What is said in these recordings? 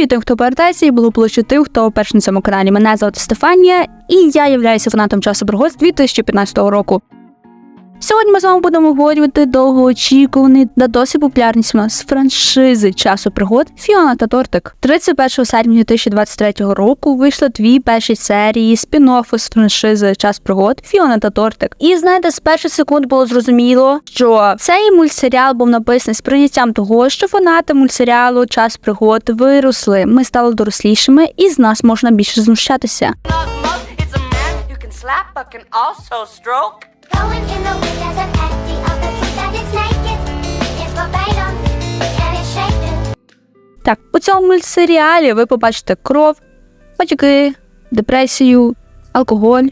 Привіт тим, хто повертається і благополуччя тим, хто перший на цьому каналі. Мене звати Стефанія, і я являюся фанатом часу пригод з 2015 року. Сьогодні ми з вами будемо обговорювати довгоочікуваний та досить популярність нас франшизи часу пригод Фіона та Тортик. 31 серпня 2023 року вийшли дві перші серії спін-оффу з франшизи Час пригод Фіона та Тортик. І знаєте, з перших секунд було зрозуміло, що цей мультсеріал був написаний з прийняттям того, що фанати мультсеріалу Час пригод виросли. Ми стали дорослішими, і з нас можна більше знущатися. Love mug, Так, у цьому мультсеріалі ви побачите кров, батьки, депресію, алкоголь.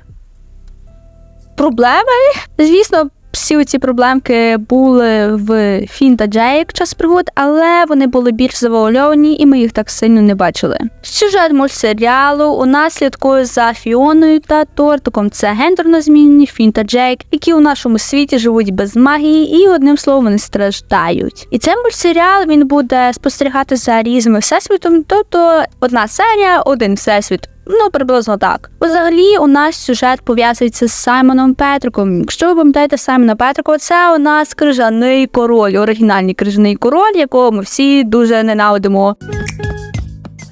Проблеми. Звісно, всі ці проблемки були в Фін та Джейк час пригод, але вони були більш завуальовані, і ми їх так сильно не бачили. Сюжет мультсеріалу у нас слідкує за Фіоною та Тортиком. Це гендерно змінені Фін та Джейк, які у нашому світі живуть без магії, і одним словом вони страждають. І цей мультсеріал він буде спостерігати за різними всесвітом, тобто одна серія, один всесвіт. Ну, приблизно так. Взагалі, у нас сюжет пов'язується з Саймоном Петриком. Якщо ви пам'ятаєте Саймона Петрика, це у нас крижаний король, оригінальний крижаний король, якого ми всі дуже ненавидимо.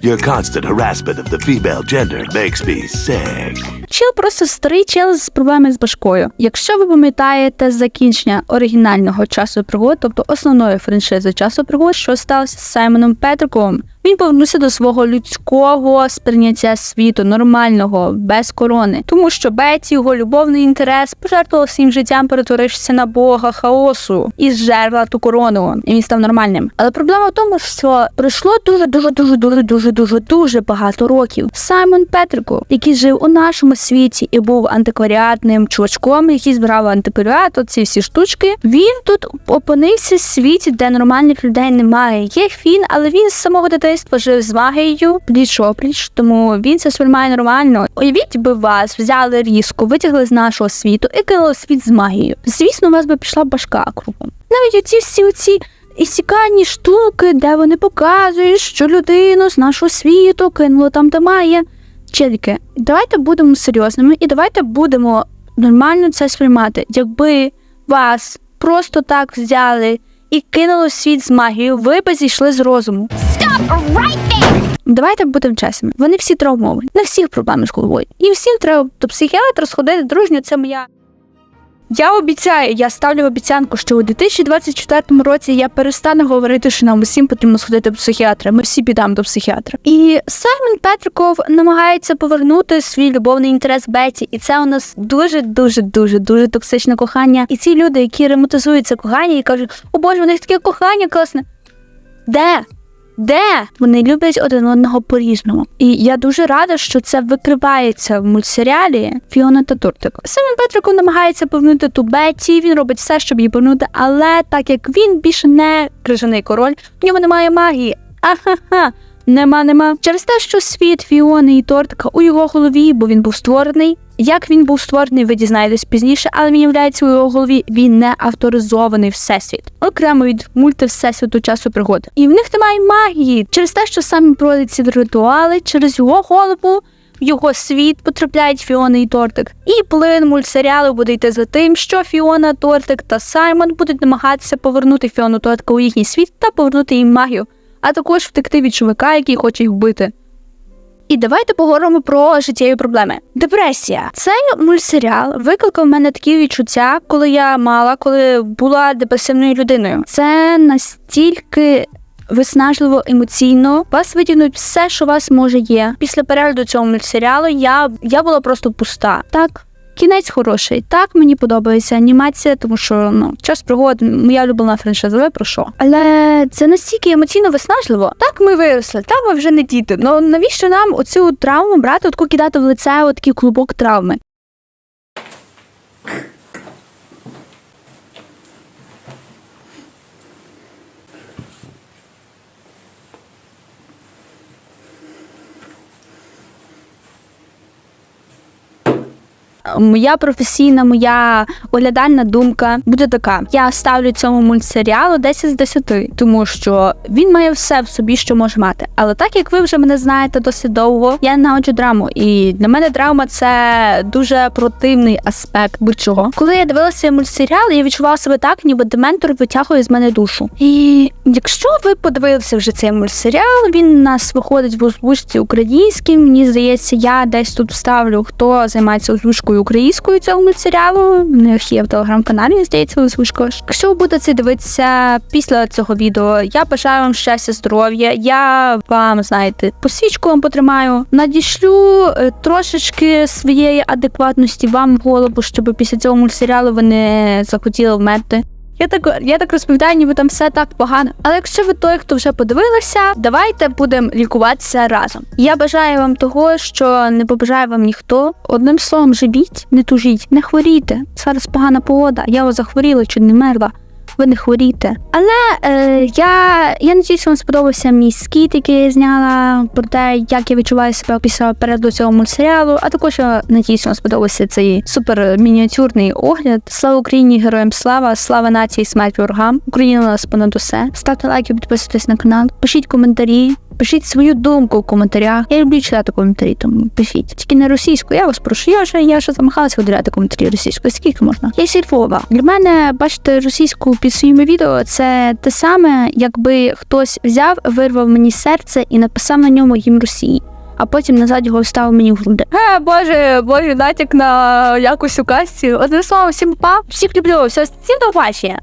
Your constant harassment of the female gender makes me sick. Чел просто старий чел з проблемами з башкою. Якщо ви пам'ятаєте закінчення оригінального часу пригод, тобто основної франшизи часу пригод, що сталося з Саймоном Петриком, він повернувся до свого людського сприйняття світу, нормального, без корони. Тому що Беті, його любовний інтерес, пожертвував своїм життям, перетворившися на бога хаосу і зжерла ту корону, і він став нормальним. Але проблема в тому, що пройшло дуже дуже дуже дуже дуже дуже дуже багато років. Саймон Петрику, який жив у нашому світі і був антикваріатним чувачком, який збирав антикваріат, оці всі штучки. Він тут опинився в світі, де нормальних людей немає. Є фін, але він з самого дитинства жив з магією пліч опліч, тому він це сприймає нормально. Уявіть би вас, взяли різко, витягли з нашого світу і кинули світ з магією. Звісно, у вас би пішла башка кругом. Навіть оці всі оці ісіканні штуки, де вони показують, що людину з нашого світу кинуло там, де має. Челіки, давайте будемо серйозними і давайте будемо нормально це сприймати. Якби вас просто так взяли і кинули світ з магією, ви б зійшли з розуму. Давайте будемо чесними. Вони всі травмовані, на всіх проблеми з головою. І всім треба до психіатра сходити дружньо. Це моя. Я обіцяю, я ставлю обіцянку, що у 2024 році я перестану говорити, що нам усім потрібно сходити до психіатра. Ми всі підемо до психіатра. І Саймон Петриков намагається повернути свій любовний інтерес Беті, і це у нас дуже, дуже, дуже, дуже токсичне кохання. І ці люди, які ремонтизують це кохання і кажуть, о Боже, у них таке кохання класне. Де? Де вони люблять один одного по-різному, і я дуже рада, що це викривається в мультсеріалі Фіона та Тортик. Саме Петрику намагається повернути ту Бетті, він робить все, щоб її повернути, але так як він більше не крижаний король, в ньому немає магії. Ахаха. Нема, нема. Через те, що світ Фіони і Тортика у його голові, бо він був створений. Як він був створений, ви дізнаєтесь пізніше, але він являється у його голові. Він не авторизований всесвіт, окремо від мульти всесвіту часу пригод. І в них немає магії через те, що саме проводять ці ритуали, через його голову. В його світ потрапляють Фіона і Тортик. І плин мультсеріалу буде йти за тим, що Фіона, Тортик та Саймон будуть намагатися повернути Фіону Тортика у їхній світ та повернути їм магію, а також втекти від чувака, який хоче їх вбити. І давайте поговоримо про життєві проблеми. Депресія. Цей мультсеріал викликав в мене такі відчуття, коли я мала, коли була депресивною людиною. Це настільки. Виснажливо емоційно вас витягнуть все, що у вас може є. Після перегляду цього мультсеріалу я, я була просто пуста. Так, кінець хороший. Так мені подобається анімація, тому що ну час пригод, моя улюблена франшиза, ви про що? Але це настільки емоційно виснажливо. Так ми виросли, та ми вже не діти. Ну навіщо нам оцю травму брати, отку кидати в лице, отакий клубок травми? Моя професійна, моя оглядальна думка буде така: я ставлю цьому мультсеріалу 10 з 10, тому що він має все в собі, що може мати. Але так як ви вже мене знаєте досить довго, я ненавиджу драму, і для мене драма це дуже противний аспект будь-чого. Коли я дивилася мультсеріал, я відчувала себе так, ніби дементор витягує з мене душу. І якщо ви подивилися вже цей мультсеріал, він у нас виходить в озвучці українській. Мені здається, я десь тут вставлю, хто займається озвучкою українською цього мультсеріалу. В них є в телеграм-каналі, здається, озвучка. Якщо ви будете дивитися після цього відео, я бажаю вам щастя, здоров'я. Я вам знаєте, посвічку вам потримаю. Надішлю е, трошечки своєї адекватності вам в голову, щоб після цього мультсеріалу ви не захотіли вмерти. Я так, я так розповідаю, ніби там все так погано. Але якщо ви той, хто вже подивилися, давайте будемо лікуватися разом. Я бажаю вам того, що не побажає вам ніхто. Одним словом, живіть, не тужіть, не хворійте. Зараз погана погода. Я захворіла чи не мерла. Ви не хворіте. Але е, я, я надіюсь, вам сподобався мій скіт, який я зняла про те, як я відчуваю себе після перегляду цього мультсеріалу. А також я надіюсь, вам сподобався цей супер мініатюрний огляд. Слава Україні, героям слава, слава нації, смерть ворогам. Україна нас понад усе. Ставте лайки, підписуйтесь на канал, пишіть коментарі. Пишіть свою думку в коментарях. Я люблю читати коментарі, тому пишіть. Тільки не російською, я вас прошу. Я вже я вже замахалася виділяти коментарі російською. Скільки можна? Я зі. Для мене бачити російську під своїми відео це те саме, якби хтось взяв, вирвав мені серце і написав на ньому гімн Росії. А потім назад його вставив мені в груди. Е, боже, боже, натяк на якусь у касті. Одним словом, всім па. Всіх люблю. Все, всім до побачення.